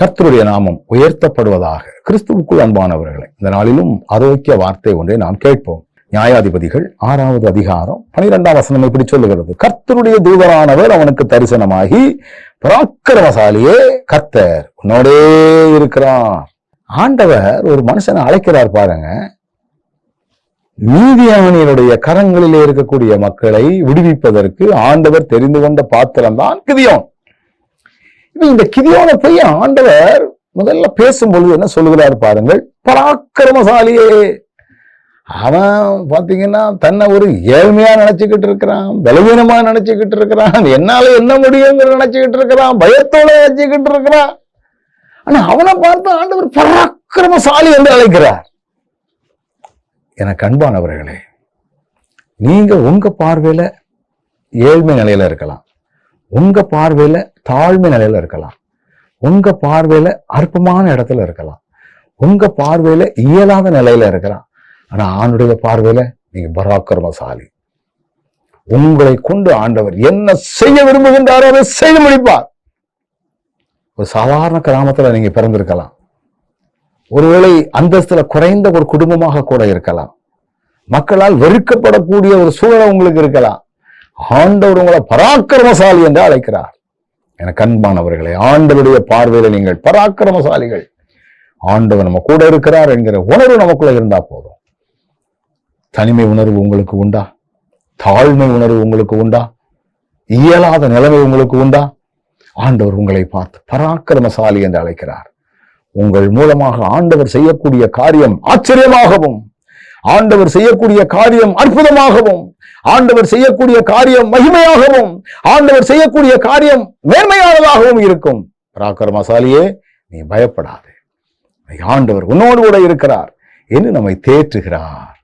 கர்த்தருடைய நாமம் உயர்த்தப்படுவதாக கிறிஸ்துவுக்குள் அன்பானவர்களை இந்த நாளிலும் ஆரோக்கிய வார்த்தை ஒன்றை நாம் கேட்போம். நியாயாதிபதிகள் ஆறாவது அதிகாரம் பனிரெண்டாம் வசனம் இப்படி சொல்லுகிறது. கர்த்தருடைய தூதரானவர் அவனுக்கு தரிசனமாகி பராக்கிரமசாலியே கர்த்தர் உன்னோடே இருக்கிறார். ஆண்டவர் ஒரு மனுஷனை அழைக்கிறார் பாருங்க. நீதியானியனுடைய கரங்களிலே இருக்கக்கூடிய மக்களை விடுவிப்பதற்கு ஆண்டவர் தெரிந்து கொண்ட பாத்திரம் தான் கிதியோன். இப்ப இந்த கிதியோனை போய் ஆண்டவர் முதல்ல பேசும்பொழுது என்ன சொல்லுகிறார் பாருங்கள். பராக்கிரமசாலியே. அவன் பார்த்தீங்கன்னா தன்னை ஒரு ஏழ்மையா நினைச்சுக்கிட்டு இருக்கிறான் பலவீனமா நினைச்சுக்கிட்டு இருக்கிறான் என்னால என்ன முடியுங்கிற நினைச்சுக்கிட்டு இருக்கிறான் பயத்தோட நினைச்சுக்கிட்டு இருக்கிறான். ஆனா அவனை பார்த்து ஆண்டவர் பராக்கிரமசாலி என்று அழைக்கிறார். எனக்கு அன்பானவர்களே நீங்க உங்க பார்வையில ஏழ்மை நிலையில இருக்கலாம். உங்க பார்வையில தாழ்மை நிலையில இருக்கலாம். உங்க பார்வையில அற்பமான இடத்துல இருக்கலாம். உங்க பார்வையில இயலாத நிலையில இருக்கலாம். ஆனா ஆணுடைய பார்வையில நீங்க பராக்கிரமசாலி. உங்களை கொண்டு ஆண்டவர் என்ன செய்ய விரும்புகின்றாரோ அதை செய்து முடிப்பார். ஒரு சாதாரண கிராமத்துல நீங்க பிறந்திருக்கலாம். ஒருவேளை அந்தஸ்துல குறைந்த ஒரு குடும்பமாக கூட இருக்கலாம். மக்களால் வெறுக்கப்படக்கூடிய ஒரு சூழல் உங்களுக்கு இருக்கலாம். ஆண்டவர் உங்களை பராக்கிரமசாலி என்று அழைக்கிறார். எனக்கு அன்பானவர்களே ஆண்டவருடைய பார்வையில நீங்கள் பராக்கிரமசாலிகள். ஆண்டவர் நம்ம கூட இருக்கிறார் என்கிற உணர்வு நமக்குள்ள இருந்தா போதும். தனிமை உணர்வு உங்களுக்கு உண்டா? தாழ்மை உணர்வு உங்களுக்கு உண்டா? இயலாத நிலைமை உங்களுக்கு உண்டா? ஆண்டவர் உங்களை பார்த்து பராக்கிரமசாலி என்று அழைக்கிறார். உங்கள் மூலமாக ஆண்டவர் செய்யக்கூடிய காரியம் ஆச்சரியமாகவும் ஆண்டவர் செய்யக்கூடிய காரியம் அற்புதமாகவும் ஆண்டவர் செய்யக்கூடிய காரியம் மகிமையாகவும் ஆண்டவர் செய்யக்கூடிய காரியம் மேன்மையானதாகவும் இருக்கும். பராக்கிரமசாலியே நீ பயப்படாதே. ஆண்டவர் உன்னோடு கூட இருக்கிறார் என்று நம்மை தேற்றுகிறார்.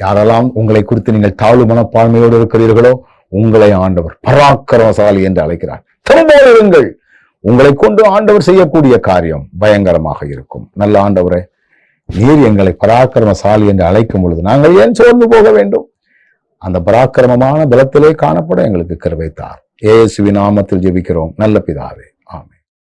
யாரெல்லாம் உங்களை குறித்து நீங்கள் தாழ்வு மனப்பான்மையோடு இருக்கிறீர்களோ உங்களை ஆண்டவர் பராக்கிரமசாலி என்று அழைக்கிறார். திரும்ப இருங்கள். உங்களை கொண்டு ஆண்டவர் செய்யக்கூடிய காரியம் பயங்கரமாக இருக்கும். நல்ல ஆண்டவரே நீர் எங்களை பராக்கிரமசாலி என்று அழைக்கும் பொழுது நாங்கள் ஏன் சோர்ந்து போக வேண்டும்? அந்த பராக்கிரமமான பலத்திலே காணப்பட எங்களுக்கு கருவைத்தார் ஏசுவி நாமத்தில் ஜெபிக்கிறோம். நல்ல பிதாவே.